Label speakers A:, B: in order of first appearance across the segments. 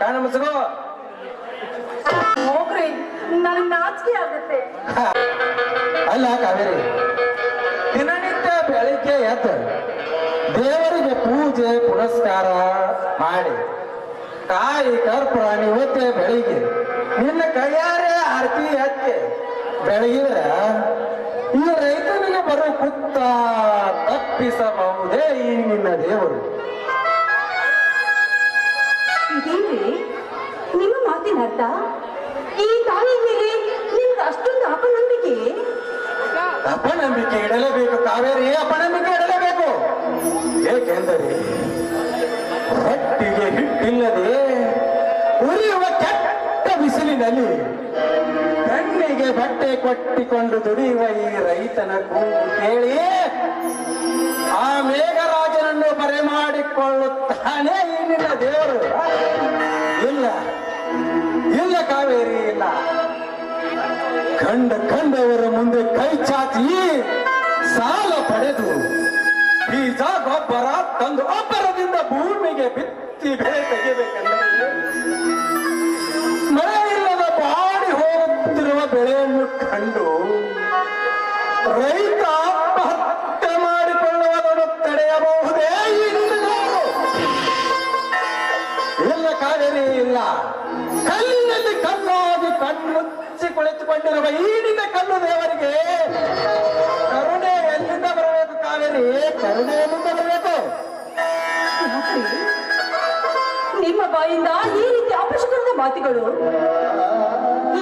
A: ಕಣ್ಣು ಮುಚ್ಕೋ
B: ಹೋಗ್ರಿ ನನಗ್ ನಾಚಿಕೆ ಆಗುತ್ತೆ.
A: ಅಲ್ಲ ಕಾವೇರಿ ದಿನನಿತ್ಯ ಬೆಳಿಗ್ಗೆ ಎದ್ದು ದೇವರಿಗೆ ಪೂಜೆ ಪುರಸ್ಕಾರ ಮಾಡಿ ತಾಯಿ ಕರ್ಪೂರ ನೀವತ್ತೆ ಬೆಳಿಗ್ಗೆ ನಿನ್ನ ಕೈಯಾರೆ ಆರತಿ ಎತ್ತೆ ಬೆಳಗಿದ್ರ ಈ ರೈತನಿಗೆ ಬರೋ ಕುತ್ತ ತಪ್ಪಿಸಬಹುದೇ ಈ ನಿನ್ನ ದೇವರು.
B: ಅರ್ಥ? ಈ ತಾಯಿ ಮೇಲೆ ನಿಮ್ಗೆ ಅಷ್ಟೊಂದು ಅಪನಂಬಿಕೆ?
A: ಅಪನಂಬಿಕೆ ಇಡಲೇಬೇಕು. ಕಾವೇರಿ, ಅಪನಂಬಿಕೆ ಇಡಲೇಬೇಕು. ಏಕೆಂದರೆ ಹೊಟ್ಟಿಗೆ ಹಿಟ್ಟಿಲ್ಲದೆ ಉರಿಯುವ ಕೆಟ್ಟ ಬಿಸಿಲಿನಲ್ಲಿ ಕಣ್ಣಿಗೆ ಬಟ್ಟೆ ಕೊಟ್ಟಿಕೊಂಡು ದುಡಿಯುವ ಈ ರೈತನ ಕೂಗು ಕೇಳಿ ಆ ಮೇಘರಾಜನನ್ನು ಬರೆ ಮಾಡಿಕೊಳ್ಳುತ್ತಾನೆ ಈ ನಿನ್ನ ದೇವರು. ಇಲ್ಲ. ಕಾವೇರಿ ಇಲ್ಲ ಕಂಡ ಕಂಡವರ ಮುಂದೆ ಕೈ ಚಾಚಿ ಸಾಲ ಪಡೆದು ಬೀಜ, ಗೊಬ್ಬರ ತಂದು ಒಬ್ಬರದಿಂದ ಭೂಮಿಗೆ ಬಿತ್ತಿ ಬೆಳೆ ಕಣ್ಣುಚ್ಚಿ ಕುಳಿತುಕೊಂಡಿರುವ ಈ ನಿನ್ನ ಕಣ್ಣು ದೇವರಿಗೆ ಕರುಣೆ ಎಲ್ಲಿಂದ ಬರಬೇಕು ಕಾವೇರಿ? ಕರುಣೆ ಎಲ್ಲಿಂದ ಬರಬೇಕು
B: ನಿಮ್ಮ ಬಾಯಿಂದ ಈ ರೀತಿ ಅಪಶಕರದ ಮಾತುಗಳು.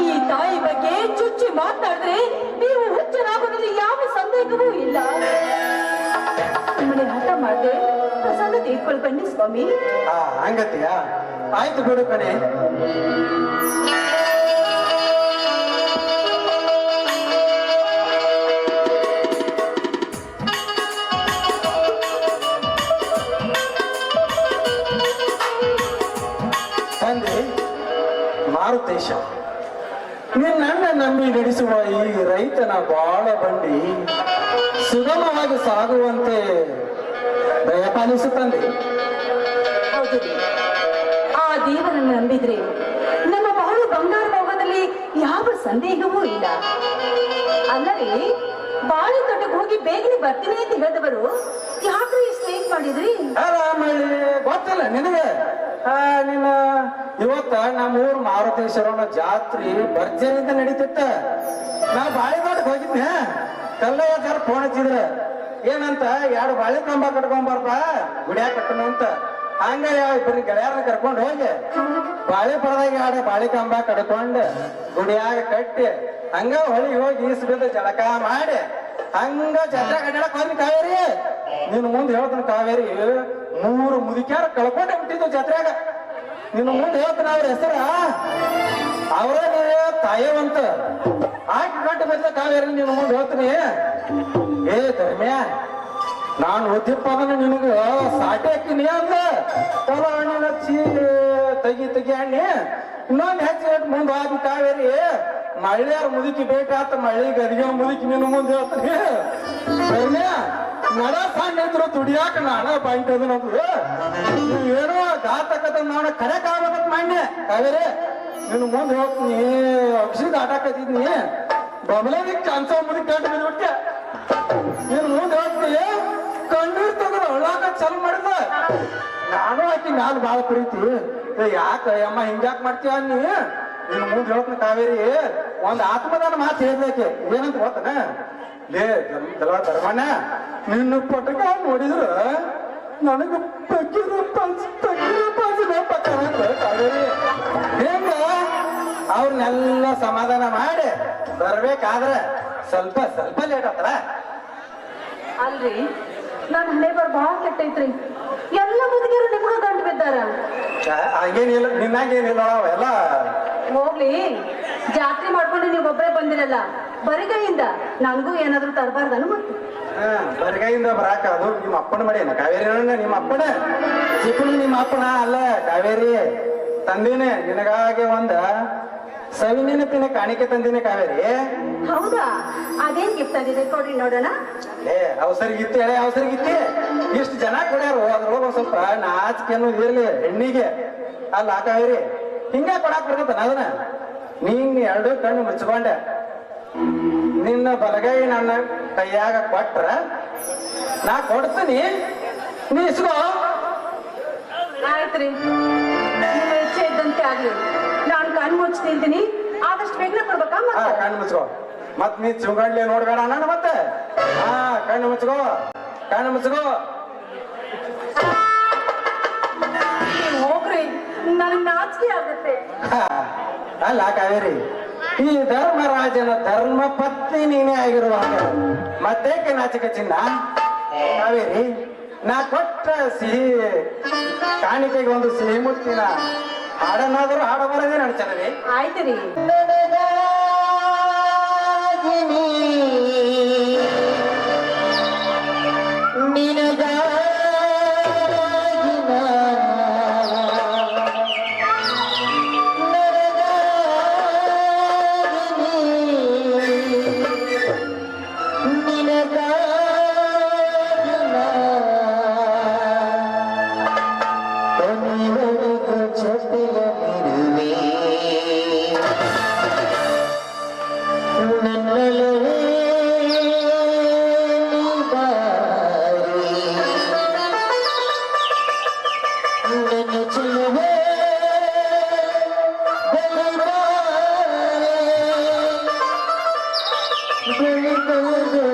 B: ಈ ತಾಯಿ ಬಗ್ಗೆ ಚುಚ್ಚಿ ಮಾತಾಡಿದ್ರೆ ನೀವು ಹುಚ್ಚರಾಗೋದ್ರಲ್ಲಿ ಯಾವ ಸಂದೇಹವೂ ಇಲ್ಲ. ನಿಮ್ಮನೆ ಹಠ ಮಾಡಿದೆ ಪ್ರಸಾದ ತೆಗೆದುಕೊಂಡು ಬನ್ನಿ ಸ್ವಾಮಿ.
A: ಆ ಹಂಗತಿಯ? ಆಯ್ತು ಬಿಡು ಕಣೆ. ಮಾರುತೇಶ ನಿನ್ನನ್ನ ನಂಬಿ ನಡೆಸುವ ಈ ರೈತನ ಬಾಳ ಬಂಡಿ ಸುಗಮವಾಗಿ ಸಾಗುವಂತೆ ದಯಪಾಲಿಸುತ್ತಂದೆ.
B: ಹೌದು. ಆ ದೇವರನ್ನು ನಂಬಿದ್ರೆ ನಮ್ಮ ಬಾಳು ಬಂಗಾರ ಭಾಗದಲ್ಲಿ ಯಾವ ಸಂದೇಹವೂ ಇಲ್ಲ. ಅಲ್ಲದೆ ಬಾಳೆ ತೋಟಕ್ಕೆ ಹೋಗಿ ಬೇಗನೆ ಬರ್ತೀನಿ ಅಂತ ಹೇಳಿದವರು ಯಾಕೆ ಇಷ್ಟು ಲೇಟ್ ಮಾಡಿದ್ರಿ?
A: ಗೊತ್ತಲ್ಲ ಗೊತ್ತಿಲ್ಲ ನಿನಗೆ. ನಿನ್ನ ಇವತ್ತ ನಮ್ಮ ಮಾರುತೇಶ್ವರನ ಜಾತ್ರೆ ಭರ್ಜರಿಯಿಂದ ನಡೀತಿತ್ತ. ನಾ ಬಾಳೆಗಾಟಕ್ಕೆ ಹೋಗಿದ್ನ. ಸರ್ ಫೋನ್ ಹಚ್ಚಿದ್ರ. ಏನಂತ, ಎರಡು ಬಾಳೆ ಕಂಬ ಕಟ್ಕೊಂಬಾರ್ಪ ಗುಡಿಯಾ ಕಟ್ಟನು ಅಂತ. ಹಂಗ ಇಬ್ಬರು ಗೆಳೆಯರನ್ನ ಕರ್ಕೊಂಡು ಹೋಗಿ ಬಾಳೆ ಪರದಾಗ ಎರಡು ಬಾಳೆ ಕಂಬ ಕಟ್ಕೊಂಡು ಗುಡಿಯಾಗ ಕಟ್ಟಿ ಹಂಗ ಹೊಳಿ ಹೋಗಿ ಈಸ್ ಬಿದ್ದು ಜಳಕ ಮಾಡಿ ಹಂಗ ಜಾತ್ರೆ ಕಡ್ಡಾಡಕ್ ಬಂದ್ ಕಾವೇರಿ. ನೀನು ಮುಂದೆ ಹೇಳ್ತಾನ ಕಾವೇರಿ ಮೂರು ಮುದುಕ್ಯಾರ ಕಳ್ಕೊಂಡೆ ಬಿಟ್ಟಿದ್ದು ಜಾತ್ರೆಯಾಗ. ನಿನ್ನ ಮುಂದೆ ಹೇಳ್ತಾನ ಅವ್ರ ಹೆಸರ. ಅವರೇ ತಾಯವಂತ. ಆಕೆ ಗಂಟೆ ಬಂದ ಕಾವೇರಿ ನಿನ್ನ ಮುಂದೆ ಹೇಳ್ತೀನಿ. ಏ ಧರ್ಮ್ಯ, ನಾನು ಉದ್ಯಪ್ಪದನ್ನ ನಿನಗ ಸಾಟಿ ಹಾಕಿನಿ ಅಂತ ಹೊಲ ಹಣ್ಣಿನ ಹಚ್ಚಿ ತೆಗಿ ತೆಗಿ ಹಣ್ಣಿ. ಇನ್ನೊಂದು ಹೆಚ್ಚು ಮುಂದೆ ಆದಿ ಕಾವೇರಿ. ಮಳೆಯಾರ ಮುದುಕಿ ಬೇಕಾತ ಮಳ್ಳಿ ಗದಿಗೆ ಮುದುಕಿ ನಿನ್ನ ಮುಂದೆ ಹೇಳ್ತೀನಿ. ಧರ್ಮ್ಯ ನಡ ಸಣ್ಣ ಇದ್ರು ದುಡಿಯಾಕ ನಾನ ಪಾಯಿಂಟ್ ಅದು ನಮ್ದು ಏನೋ ಘಾತಕದ ನಾನ ಕರೆ ಕಾಗತ್ ಮಾನ್ಯ. ಕಾವೇರಿ, ನಿನ್ನ ಮುಂದೆ ಹೇಳ್ತೀನಿ ಅಕ್ಷಿ ದಾಟಾಕತ್ತಿದ್ನಿ ಬಬಲನಿಗೆ ಚಾನ್ಸ ಮುಂದೆ ಗಂಟು ಬಿದ್ಬಿಟ್ಟೆ ನೀನು ಮುಂದೆ ಹೇಳ್ತೀನಿ ಕಣ್ಣೀರ್ ತೆಗೆದು ಅಳ್ಳಾಕ ಚಾಲು ಮಾಡಿದ ನಾನು ಆಕಿ ಮ್ಯಾಲ ಬಾಳ ಪ್ರೀತಿ. ಯಾಕ ಅಮ್ಮ ಹಿಂಗ್ಯಾಕ್ ಮಾಡ್ತೀಯ ನೀ ನೀನು ಮುಂದೆ ಹೇಳ್ತೀನಿ ಕಾವೇರಿ. ಒಂದ್ ಆತ್ಮದಾನ ಮಾತು ಹೇಳ್ಬೇಕೆ ಏನಂತ ಗೊತ್ತನ? ಲೇ ಧರ್ಮ ಧರ್ಮಣ್ಣ ನಿನ್ನ ಪಟಕ ನೋಡಿದ್ರ ನನಗೆ ಪಕ್ಕಿರ ಪಂಚ ಪಕ್ಕಿರ ಪಂಚ ನೆನಪಾಗ್ತಾವ ಕಾವೇರಿ. ಹೆಂಗ? ಅವ್ರನ್ನೆಲ್ಲ ಸಮಾಧಾನ ಮಾಡಿ ಬರ್ಬೇಕಾದ್ರೆ ಸ್ವಲ್ಪ ಸ್ವಲ್ಪ ಲೇಟ್ ಆತರ
B: ಅಲ್ರಿ ನನ್ ಹಣೆ ಬರ್ ಬಹಳ ಕೆಟ್ಟೈತ್ರಿ ಎಲ್ಲ ಮುದುಕಿಯರು ನಿಮ್ಗ ಗಂಟು ಬಿದ್ದಾರ.
A: ಹಂಗೇನಿಲ್ಲ ನಿನ್ನಾಗೇನಿಲ್ಲ ಅವೆಲ್ಲ
B: ಹೋಗ್ಲಿ ಜಾತ್ರೆ ಮಾಡ್ಕೊಂಡು ನೀವು ಒಬ್ಬರೇ ಬಂದಿರಲ್ಲ. ಬರಿಗೈಯಿಂದ ನನಗೂ ಏನಾದ್ರೂ ತರಬಾರ್ದನು ಮತ್ತೆ?
A: ಹಾ, ಬರಿಗೈಯಿಂದ ಬರಾಕ. ಅದು ನಿಮ್ಮ ಅಪ್ಪನ ಮಡಿಯನ ಕಾವೇರಿ ನಿಮ್ಮ ಅಪ್ಪನ? ಚಿಕ್ಕ ನಿಮ್ಮ ಅಪ್ಪನ ಅಲ್ಲ ಕಾವೇರಿ. ತಂದೇನೆ ನಿನಗಾಗೆ ಒಂದ ಸವಿ ನೆನಪಿನ ಕಾಣಿಕೆ ತಂದಿನಿ ಕಾವೇರಿ.
B: ಹೌದಾ? ಅದೇನ್ ಗಿಫ್ಟ್ ಆಗಿದೆ ಕೊಡ್ರಿ ನೋಡೋಣ.
A: ಏ ಅವಸರಿಗಿತ್ತು ಎಳೆ ಅವಸರಿಗಿತ್ತಿ ಇಷ್ಟು ಜನ ಕೊಡ್ಯಾರು ಅದ್ರೊಳಗ ಸ್ವಲ್ಪ ನಾಚಿಕೆ ಅನ್ನೋದು ಇರ್ಲಿ ಹೆಣ್ಣಿಗೆ.
C: ಅಲ್ಲ ಕಾವೇರಿ ಹಿಂಗೆ ಕೊಡಾಕ್ ಬರ್ತೈತೆ ಅದನ್ನ? ನೀನ್ ಎರಡು ಕಣ್ಣು ಮುಚ್ಕೊಂಡೆ. ನಿನ್ನ ಬಲಗೈ ನನ್ನ ಕೈಯಾಗ ಕೊಟ್ರ ನಾ ಕೊಡ್ತೀನಿ. ನೀ ಇಸ್ಕೋ.
B: ಆಯ್ತ್ರಿ. ನಿಮ್ಮ ಇಚ್ಛೆ ಇದ್ದಂತೆ ಆಗ್ಲಿ. ನಾನು ಕಣ್ಣು ಮುಚ್ಚಿ ತಿಂತೀನಿ ಆದಷ್ಟು ಬೇಗನೆ ಕೊಡ್ಬೇಕಾ
C: ಹಾ
B: ಮತ್ತೆ
C: ಕಣ್ಣು ಮುಚ್ಕೋ. ಮತ್ ನೀ ಚುಂಗಡ್ಲಿ ನೋಡ್ಬೇಡ ನಾನು ಮತ್ತೆ. ಹಾ ಕಣ್ಣು ಮುಚ್ಕೋ. ಕಣ್ಣು ಮುಚ್ಕೋ.
B: ನೀವ್ ಹೋಗ್ರಿ. ನನಗ್ ನಾಚಿಕೆ ಆಗುತ್ತೆ.
C: ಹಾ, ಅಲ್ಲ ಕಾವೇರಿ. ಈ ಧರ್ಮರಾಜನ ಧರ್ಮ ಪತ್ನಿ ನೀನೇ ಆಗಿರುವಾಗ ಮತ್ತೇಕೆ ನಾಚಿಕ ಚಿನ್ನ? ಕಾವೇರಿ ನಾ ಕೊಟ್ಟ ಸಿಹಿ ಕಾಣಿಕೆಗೆ ಒಂದು ಸಿಹಿ ಮುತ್ತಿನ ಹಾಡನಾದರೂ ಹಾಡಬಾರದೇ ಬರದೇ ಚೆನ್ನವಿ
B: ಆಯ್ತು ರೀ.
C: ಕಾವೇರಿ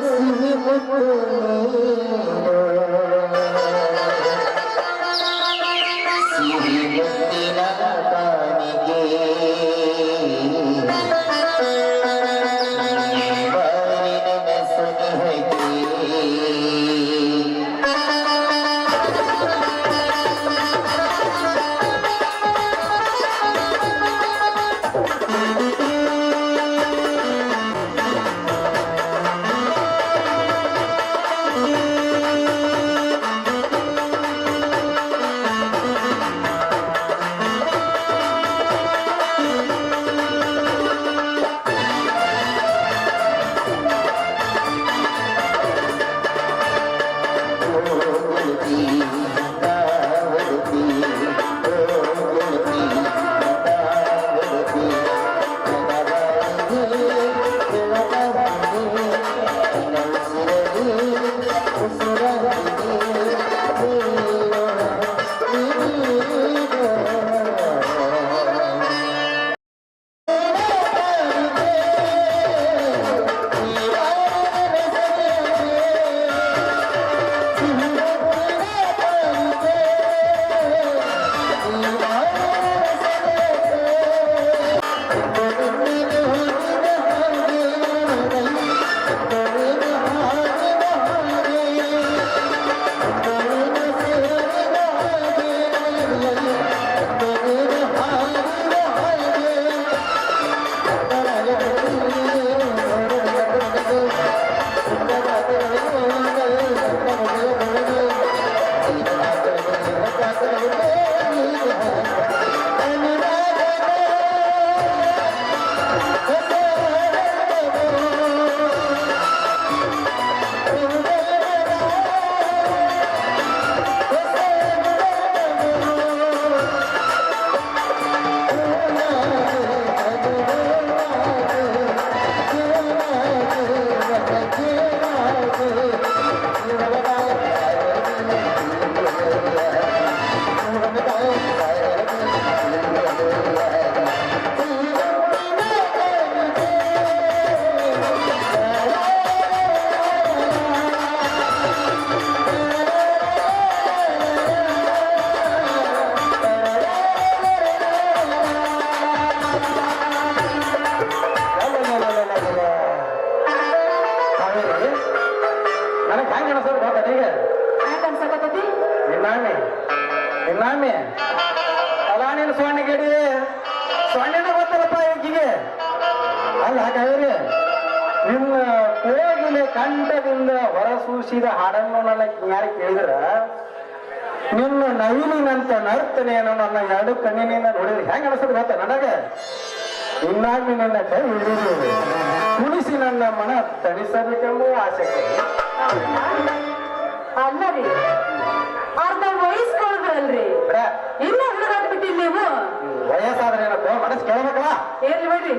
C: ನಿನ್ನಾಮಿ ಅಲಾನಿನ ನೀನು ಸೊನ್ನೆಗೇಡಿ ಸೊನ್ನೆನ ಗೊತ್ತಲ್ಲಪ್ಪ ಈಗಿಗೆ. ಅಲ್ಲ, ಹಾಗಾದ್ರೆ ನಿನ್ನ ಕೋಗಿಲೆ ಕಂಠದಿಂದ ಹೊರಸೂಸಿದ ಹಾಡನ್ನು ನನ್ನ ಯಾರು ಕೇಳಿದ್ರ? ನಿನ್ನ ನವಿಲಿನಂತ ನರ್ತನೆಯನ್ನು ನನ್ನ ಎರಡು ಕಣ್ಣಿನಿಂದ ನೋಡಿದ್ರೆ ಹೆಂಗ ಅನಿಸ್ತದೆ ಗೊತ್ತ ನನಗೆ? ಇನ್ನಾಗಿ ನನ್ನ ಕೈ ಹಿಡಿದು ಕುಣಿಸಿ ನನ್ನ ಮನ ತಣಿಸಬೇಕೆಂಬ ಆಸೆ.
B: ಅಲ್ಲ ಇನ್ನ ಹುಡುಗಾಟ ಬಿಟ್ಟಿಲ್ಲ ನೀವು
A: ವಯಸ್ಸಾದ್ರೆ ಏನಪ್ಪ ಮನಸ್ಸು ಕೇಳಬೇಕಲ್ಲ
B: ಏರ್ಲಿ ಬಿಡ್ರಿ